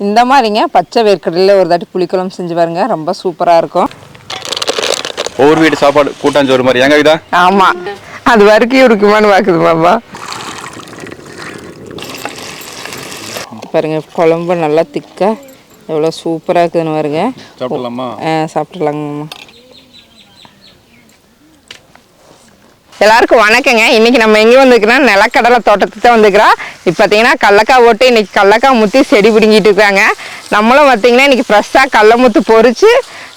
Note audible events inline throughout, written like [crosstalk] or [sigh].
இந்த மாதிரிங்க பச்சை வேர்க்கடலையில் ஒரு தாட்டி புளிக்குழம்பு செஞ்சு பாருங்க ரொம்ப சூப்பராக இருக்கும். ஒவ்வொரு வீட்டு சாப்பாடு கூட்டாஞ்சோறு மாதிரி. ஏங்க இதா ஆமாம் அது வரைக்கும் இருக்குமான்னு பார்க்குது பாப்பா பாருங்க குழம்பு நல்லா திக்கா எவ்வளோ சூப்பராக இருக்குதுன்னு பாருங்க. சாப்பிடலாமா? ஆ சாப்பிட்றலாங்கம்மா எல்லாருக்கும் வணக்கங்க. இன்னைக்கு நம்ம எங்கே வந்துருக்கோம்னா நிலக்கடலை தோட்டத்துக்கு தான் வந்துக்கிறோம் இப்போ பார்த்தீங்கன்னா கடலக்காய் ஓட்டு இன்னைக்கு கடலக்காய் முத்தி செடி பிடுங்கிட்டு இருக்காங்க. நம்மளும் பார்த்தீங்கன்னா இன்னைக்கு ஃப்ரெஷ்ஷாக கடல முத்து பொரிச்சு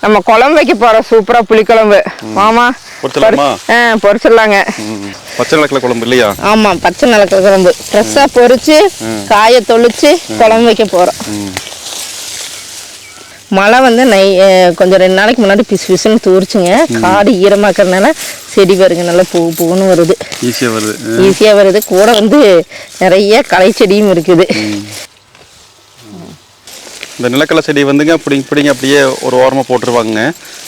நம்ம குழம்பு வைக்க போகிறோம் சூப்பராக புளிக்குழம்பு. மாமா? ஆ பொரிச்சிடலாங்க ம். பச்சை நிலக்கல குழம்பு இல்லையா? ஆமாம் பச்சை நிலக்கடலை குழம்பு. ஃப்ரெஷ்ஷாக பொரிச்சு காயை தொளிச்சு குழம்பு வைக்க போகிறோம். மழை வந்து நை கொஞ்சம் ரெண்டு நாளைக்கு முன்னாடி பிசு பிசுன்னு தூரிச்சுங்க. காடு ஈரமாக்கறதுனால செடி பாருங்க நல்லா பூ பூன்னு வருது. ஈஸியாக வருது. ஈஸியாக வருது. கூட வந்து நிறைய களை செடியும் இருக்குது. இந்த நிலக்கடலை செடி வந்துங்க பிடிங்க பிடிங்க அப்படியே ஒரு ஓரமாக போட்டுருவாங்க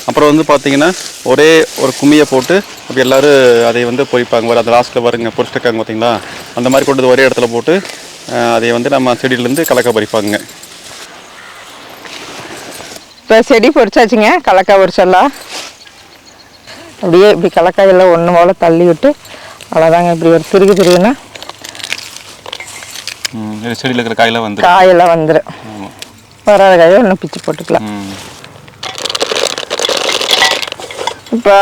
அப்புறம் வந்து பார்த்தீங்கன்னா ஒரே ஒரு கும்மியை போட்டு அப்படி எல்லாரும் அதை வந்து பொறிப்பாங்க. வர அந்த லாஸ்ட்டில் வருங்க பொறிச்சிருக்காங்க பார்த்தீங்களா? அந்த மாதிரி கொண்டு வந்து ஒரே இடத்துல போட்டு அதை வந்து நம்ம செடியிலேருந்து கலக்க பறிப்பாங்க இப்போ செடி பொரிச்சாச்சுங்க கலக்காய் பொரிச்சிடலாம் அப்படியே இப்படி கலக்காயெல்லாம் ஒன்று போல் தள்ளி விட்டு அவ்வளோதாங்க இப்படி ஒரு திருகு திருகுன்னா செடியில் இருக்கிற காயெல்லாம் வந்து காயெல்லாம் வந்துடும் வராத காயை இன்னும் பிச்சு போட்டுக்கலாம். இப்போ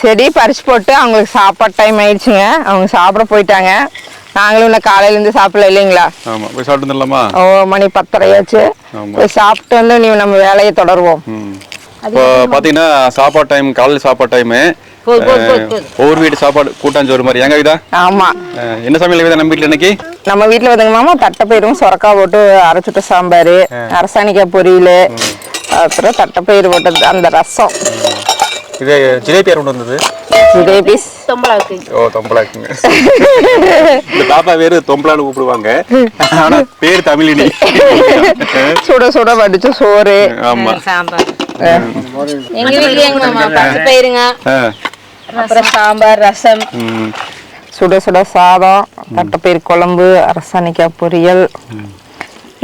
செடி பறிச்சு போட்டு அவங்களுக்கு சாப்பாடு டைம் ஆயிடுச்சுங்க. அவங்க சாப்பிட போயிட்டாங்க. நாங்களும் இன்னும் காலையிலேருந்து சாப்பிடல இல்லைங்களா? ஆமாம் போய் சாப்பிட்டு ஓ மணி பத்தரையாச்சு. போய் சாப்பிட்டு வந்து நீ நம்ம வேலையை தொடருவோம். ம். இப்போ பார்த்தீங்கன்னா சாப்பாடு டைம் காலையில் சாப்பாடு டைமு ஒவ்வொரு வீட்டு சாப்பாடு கூட்டாஞ்சோறு மாதிரி. ஏங்க இதா அஹ், என்ன சமையல் விதா நம்ம வீட்டில் இன்னைக்கு? நம்ம வீட்டில் வந்துங்க மாமா தட்டைப்பயிரும் சுரக்காய் போட்டு அரைச்சுட்ட சாம்பார் அரசாணிக்காய் பொரியல் அப்புறம் தட்டைப்பயிறு போட்டது அந்த ரசம். இது ஜிலேபி யார் கொண்டு வந்தது? ஜிலேபிஸ் ஓ தொம்பலாக்குங்க இந்த பாப்பா பேரு தொம்பலான்னு கூப்பிடுவாங்க. ஆனா பேர் தமிழினி. சுட சுட வடிச்ச சோறு. ஆமா. சாம்பார். எங்க மாமா பச்சை பயிருங்க. அப்புறம் சாம்பார் ரசம். ம். சுட சுட சாதம் தட்டைப்பயிறு குழம்பு அரசாணிக்காய் பொரியல்.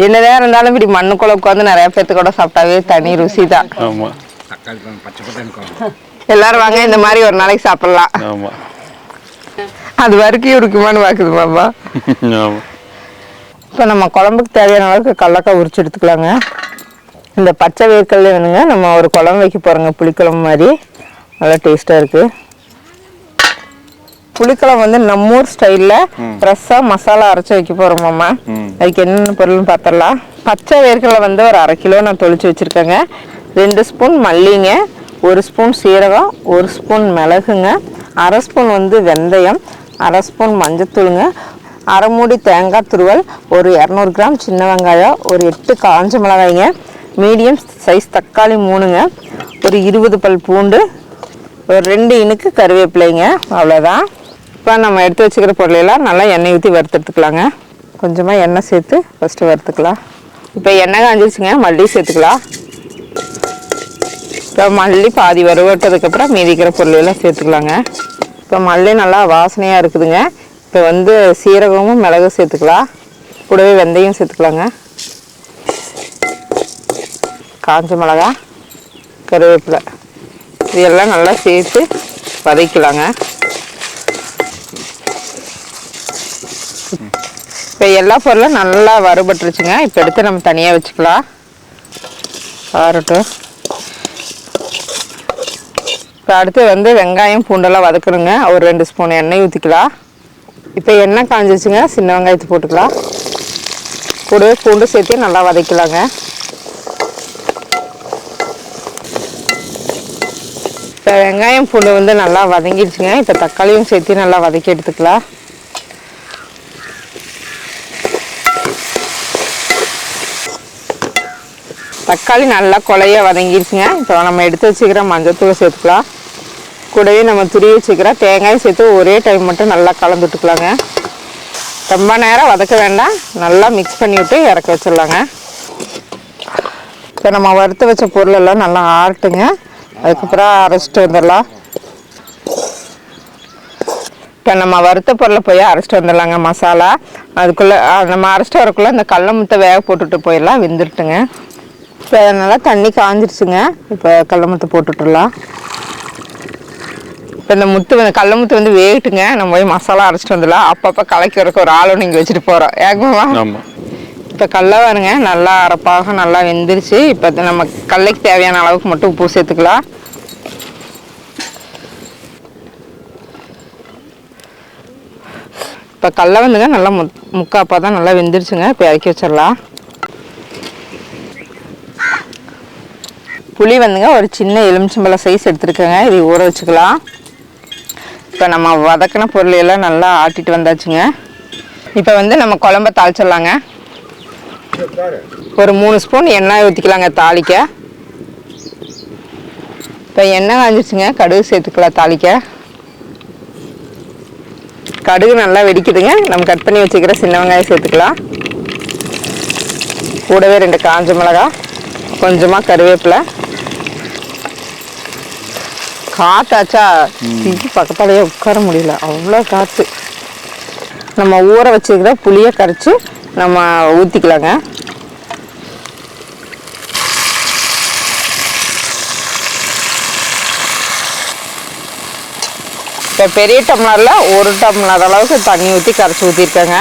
என்னதான் இருந்தாலும் இப்படி மண்ணுக்குள்ள உட்காந்து நிறைய பேர்த்து கூட சாப்பிட்டாவே தனி ருசி தான் எல்லாரும் வாங்க இந்த மாதிரி ஒரு நாளைக்கு சாப்பிடலாம். அது வரைக்கும் இருக்குமான்னு பார்க்குது பாப்பா ஆமா. இப்போ நம்ம குழம்புக்கு தேவையான அளவுக்கு கடலக்காய் உரிச்சு எடுத்துக்கலாங்க. இந்த பச்சை வேர்க்கல்ல வேணுங்க. நம்ம ஒரு குழம்பு வைக்க போகிறோங்க புளிக்குழம்பு மாதிரி. நல்லா டேஸ்ட்டாக இருக்குது புளிக்குழம்பு வந்து நம்ம ஊர் ஸ்டைலில் ஃப்ரெஷ்ஷாக மசாலா அரைச்சி வைக்க போகிறோம் மாமா. அதுக்கு என்னென்ன பொருள்னு பார்த்துடலாம் பச்சை வேர்க்கடலை வந்து ஒரு அரை கிலோ நான் தொளிச்சு வச்சுருக்கேங்க. ரெண்டு ஸ்பூன் மல்லிங்க ஒரு ஸ்பூன் சீரகம் ஒரு ஸ்பூன் மிளகுங்க அரை ஸ்பூன் வந்து வெந்தயம் அரை ஸ்பூன் மஞ்சத்தூளுங்க அரை மூடி தேங்காய் துருவல் ஒரு இரநூறு கிராம் சின்ன வெங்காயம் ஒரு எட்டு காஞ்ச மிளகாய்ங்க மீடியம் சைஸ் தக்காளி மூணுங்க ஒரு இருபது பல் பூண்டு ஒரு ரெண்டு இனுக்கு கருவேப்பிலைங்க அவ்வளோதான். இப்போ நம்ம எடுத்து வச்சுக்கிற பொருளையெல்லாம் நல்லா எண்ணெய் ஊற்றி வறுத்தெடுத்துக்கலாங்க. கொஞ்சமாக எண்ணெய் சேர்த்து ஃபஸ்ட்டு வறுத்துக்கலாம். இப்போ எண்ணெய் காஞ்சிருச்சுங்க மல்லி சேர்த்துக்கலாம். இப்போ மல்லி பாதி வறுவட்டதுக்கப்புறம் மீதிக்கிற எல்லாம் சேர்த்துக்கலாங்க. இப்போ மல்லி நல்லா வாசனையாக இருக்குதுங்க. இப்போ வந்து சீரகமும் மிளகும் சேர்த்துக்கலாம். கூடவே வெந்தயம் சேர்த்துக்கலாங்க. காஞ்ச மிளகா கருவேப்பிலை இதெல்லாம் நல்லா சேர்த்து வதக்கலாங்க. இப்போ எல்லா பொருளும் நல்லா வறுபட்டுருச்சுங்க. இப்போ எடுத்து நம்ம தனியாக வச்சுக்கலாம். ஆறட்டும் இப்போ அடுத்து வந்து வெங்காயம் பூண்டெல்லாம் வதக்கணுங்க. ஒரு ரெண்டு ஸ்பூன் எண்ணெய் ஊற்றிக்கலாம் இப்போ எண்ணெய் காஞ்சிச்சுங்க சின்ன வெங்காயத்தை போட்டுக்கலாம். கூடவே பூண்டு சேர்த்து நல்லா வதக்கலாங்க. இப்போ வெங்காயம் பூண்டு வந்து நல்லா வதங்கிடுச்சுங்க. இப்போ தக்காளியும் சேர்த்து நல்லா வதக்கி எடுத்துக்கலாம். தக்காளி நல்லா கொலையாக வதங்கிடுச்சுங்க. இப்போ நம்ம எடுத்து வச்சுக்கிற மஞ்சத்தூள் சேர்த்துக்கலாம். கூடவே நம்ம துருவி வச்சுக்கிற தேங்காய் சேர்த்து ஒரே டைம் மட்டும் நல்லா கலந்துட்டுக்கலாங்க ரொம்ப நேரம் வதக்க வேண்டாம். நல்லா மிக்ஸ் பண்ணி விட்டு இறக்க வச்சிடலாங்க. இப்போ நம்ம வறுத்து வச்ச பொருள் எல்லாம் நல்லா ஆட்டுங்க அதுக்கப்புறம் அரைச்சிட்டு வந்துடலாம். இப்போ நம்ம வறுத்த பொருளை போய் அரைச்சிட்டு வந்துடலாங்க மசாலா. அதுக்குள்ளே நம்ம அரைச்சிட்டு வரக்குள்ளே இந்த கடல முட்டை வேக போட்டுட்டு போயிடலாம் வெந்துட்டுங்க இப்போ நல்லா தண்ணி காஞ்சிருச்சுங்க. இப்போ கடல முட்டை போட்டுட்டுலாம் இந்த முத்து வந்து கடல முத்து வந்து வேகட்டுங்க. நம்ம போய் மசாலா அரைச்சிட்டு வந்துடலாம். அப்பப்போ கலக்கி வரக்கு ஒரு ஆளும் நீங்கள் வச்சுட்டு போகிறோம் ஏகமாவா இப்போ கடல வருங்க நல்லா அரைப்பாக நல்லா வெந்துருச்சு. இப்போ நம்ம கடலைக்கு தேவையான அளவுக்கு மட்டும் உப்பு சேர்த்துக்கலாம். இப்போ கடல வந்துங்க. நல்லா மு முக்காப்பா தான் நல்லா வெந்துருச்சுங்க. இப்போ இறக்கி வச்சிடலாம். புளி வந்துங்க. ஒரு சின்ன எலுமிச்சம்பழம் சைஸ் எடுத்துருக்கேங்க. இதை ஊற வச்சுக்கலாம். இப்போ நம்ம வதக்கின பொருள் எல்லாம் நல்லா ஆட்டிட்டு வந்தாச்சுங்க. இப்போ வந்து நம்ம குழம்ப தாளிச்சிடலாங்க. ஒரு மூணு ஸ்பூன் எண்ணெய் ஊற்றிக்கலாங்க தாளிக்க. இப்போ எண்ணெய் காஞ்சிருச்சுங்க கடுகு சேர்த்துக்கலாம் தாளிக்க. கடுகு நல்லா வெடிக்குதுங்க. நம்ம கட் பண்ணி வச்சுக்கிற சின்ன வெங்காயம் சேர்த்துக்கலாம். கூடவே ரெண்டு காஞ்ச மிளகா கொஞ்சமாக கருவேப்பிலை. காத்தாச்சா? தீக்கு பக்கத்தாலேயே உட்கார முடியல. அவ்வளோ காற்று நம்ம ஊற வச்சுக்கிற புளியை கரைச்சி நம்ம ஊற்றிக்கலாங்க இப்போ பெரிய டம்ளரில் ஒரு டம்ளர் அளவுக்கு தண்ணி ஊற்றி கரைச்சி ஊற்றிருக்கேங்க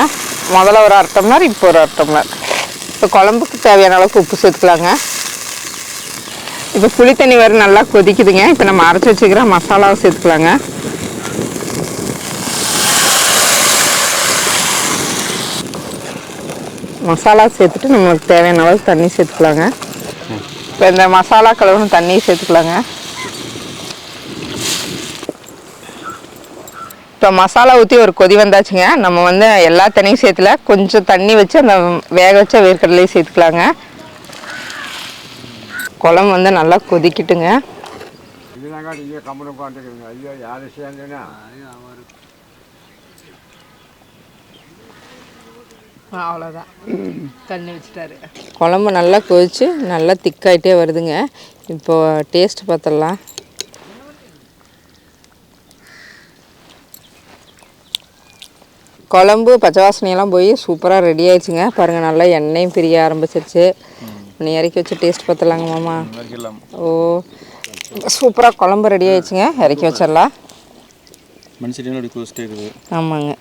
முதல்ல ஒரு அரை டம்ளர் இப்போ ஒரு அரை டம்ளர். இப்போ குழம்புக்கு தேவையான அளவுக்கு உப்பு சேர்த்துக்கலாங்க. இப்போ புளி தண்ணி வேறு நல்லா கொதிக்குதுங்க. இப்போ நம்ம அரைச்சி வச்சுக்கிற மசாலாவை சேர்த்துக்கலாங்க. மசாலா சேர்த்துட்டு நம்மளுக்கு தேவையான அளவுக்கு தண்ணி சேர்த்துக்கலாங்க. இப்போ இந்த மசாலா கலவரம் தண்ணி சேர்த்துக்கலாங்க. இப்போ மசாலா ஊற்றி ஒரு கொதி வந்தாச்சுங்க. நம்ம வந்து எல்லா தண்ணியும் சேர்த்துல கொஞ்சம் தண்ணி வச்சு அந்த வேக வச்ச வேர்க்கடலையும் சேர்த்துக்கலாங்க. குழம்பு வந்து நல்லா கொதிக்கிட்டுங்க. இதுதாங்க இங்கே கம்பெனி உட்காந்துருக்குங்க ஐயோ யார் சேர்ந்துன்னா அவ்வளோதான் தண்ணி வச்சுட்டாரு. குழம்பு நல்லா கொதிச்சு நல்லா திக்காயிட்டே வருதுங்க. இப்போ டேஸ்ட் பார்த்துடலாம். குழம்பு பச்சை வாசனையெல்லாம் போய் சூப்பராக ரெடி ஆயிடுச்சுங்க. பாருங்கள் நல்லா எண்ணெயும் பிரிய ஆரம்பிச்சிருச்சு. நீ இறக்கி வச்சு டேஸ்ட் பார்த்துலாங்க மாமா. ஓ சூப்பராக குழம்பு ரெடி ஆயிடுச்சுங்க. இறக்கி வச்சிடலாம். ஆமாங்க.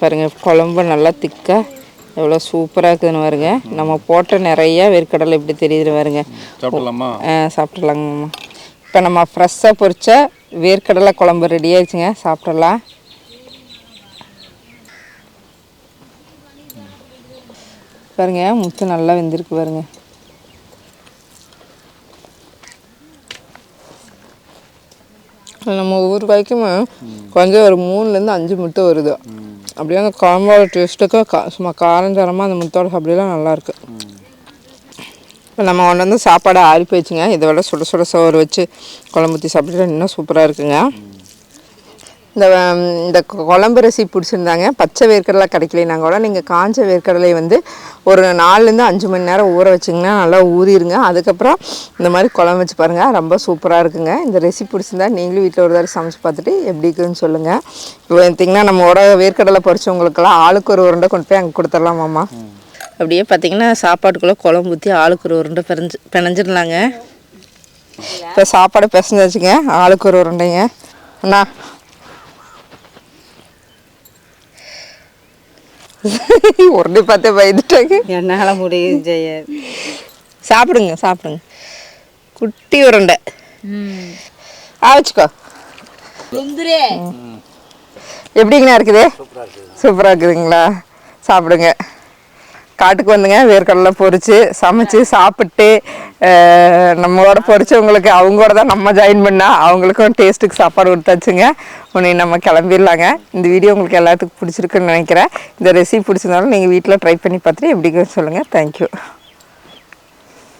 பாருங்க குழம்பு நல்லா திக்காக எவ்வளோ சூப்பராக இருக்குதுன்னு பாருங்க. நம்ம போட்ட நிறைய வேர்க்கடலை இப்படி தெரியுது பாருங்க. சாப்பிடலாமா? ஆ சாப்பிட்றலாங்க மாமா. இப்போ நம்ம ஃப்ரெஷ்ஷாக பொரிச்ச வேர்க்கடலை குழம்பு ரெடி ஆயிடுச்சுங்க. சாப்பிட்றலாம் பாருங்க முத்து நல்லா வெந்திருக்கு பாருங்க. நம்ம ஒவ்வொரு காய்க்கும் கொஞ்சம் ஒரு மூணுலேருந்து அஞ்சு முட்டை வருது. அப்படியே அந்த குழம்போட டேஸ்ட்டுக்கு கா சும்மா காரஞ்சாரமாக அந்த முத்தோட சாப்பிடலாம் நல்லாயிருக்கு. இப்போ நம்ம கொண்டு வந்து சாப்பாடு ஆறி போயிடுச்சுங்க. இதை விட சுட சுட சோறு வச்சு குழம்பு ஊற்றி சாப்பிட்டு இன்னும் சூப்பராக இருக்குங்க. இந்த இந்த குழம்பு ரெசிபி பிடிச்சிருந்தாங்க. பச்சை வேர்க்கடலை கிடைக்கலைன்னா கூட. நீங்கள் காஞ்ச வேர்க்கடலை வந்து ஒரு நாலுலேருந்து அஞ்சு மணி நேரம் ஊற வச்சிங்கன்னா நல்லா ஊறிடுங்க அதுக்கப்புறம் இந்த மாதிரி குழம்பு வச்சு பாருங்கள் ரொம்ப சூப்பராக இருக்குங்க. இந்த ரெசிபி பிடிச்சிருந்தா நீங்களும் வீட்டில் ஒரு தடவை சமைச்சு பார்த்துட்டு எப்படி இருக்குன்னு சொல்லுங்கள் இப்போ பார்த்தீங்கன்னா நம்மளோட வேர்க்கடலை பொரிச்சவங்களுக்கெல்லாம் ஆளுக்கு ஒரு உருண்டை கொண்டு போய் அங்கே கொடுத்துடலாமாம்மா? அப்படியே பார்த்தீங்கன்னா சாப்பாட்டுக்குள்ளே குழம்பு ஊற்றி ஆளுக்கு ஒரு உருண்டை பிறஞ்சு பிணைஞ்சிடலாங்க இப்போ சாப்பாடு பிசைஞ்சாச்சுங்க. ஆளுக்கு ஒரு உருண்டைங்க. அண்ணா [laughs] உருண்டை பார்த்தே பயந்துட்டாங்க. என்னால் முடியும் ஜெய. சாப்பிடுங்க சாப்பிடுங்க. குட்டி உருண்டை. ஆ வச்சுக்கோ. சுந்தரே. எப்படிங்கண்ணா இருக்குது? சூப்பராக இருக்குதுங்களா? சாப்பிடுங்க. காட்டுக்கு வந்துங்க வேர்க்கடலை பொறிச்சு சமைச்சு சாப்பிட்டு நம்மளோட பொறிச்சவங்களுக்கு அவங்களோட தான் நம்ம ஜாயின் பண்ணால் அவங்களுக்கும் டேஸ்ட்டுக்கு சாப்பாடு கொடுத்தாச்சுங்க உன்னை நம்ம கிளம்பிடலாங்க. இந்த வீடியோ உங்களுக்கு எல்லாத்துக்கும் பிடிச்சிருக்குன்னு நினைக்கிறேன். இந்த ரெசிபி பிடிச்சிருந்தாலும் நீங்கள் வீட்டில் ட்ரை பண்ணி பார்த்துட்டு எப்படி சொல்லுங்கள் தேங்க்யூ